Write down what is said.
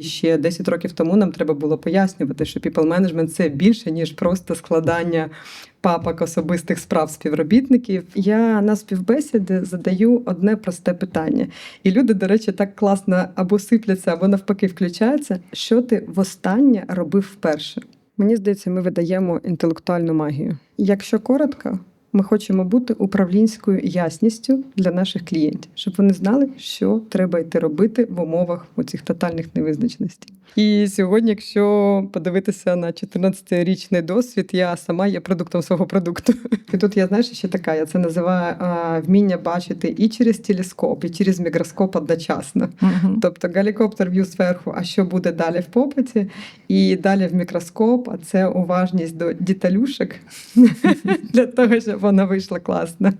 Ще 10 років тому нам треба було пояснювати, що people management – це більше ніж просто складання папок особистих справ співробітників. Я на співбесіди задаю одне просте питання, і люди, до речі, так класно або сипляться, або навпаки включаються. Що ти востаннє робив вперше? Мені здається, ми видаємо інтелектуальну магію. Якщо коротко, ми хочемо бути управлінською ясністю для наших клієнтів, щоб вони знали, що треба йти робити в умовах оцих тотальних невизначеностей. І сьогодні, якщо подивитися на 14-річний досвід, я сама є продуктом свого продукту. І тут я знаєш, ще така, я це називаю а, вміння бачити і через телескоп, і через мікроскоп одночасно. Тобто гелікоптер в'ю зверху, а що буде далі в попиті, і далі в мікроскоп, а це уважність до діталюшек для того, щоб вона вийшла класно.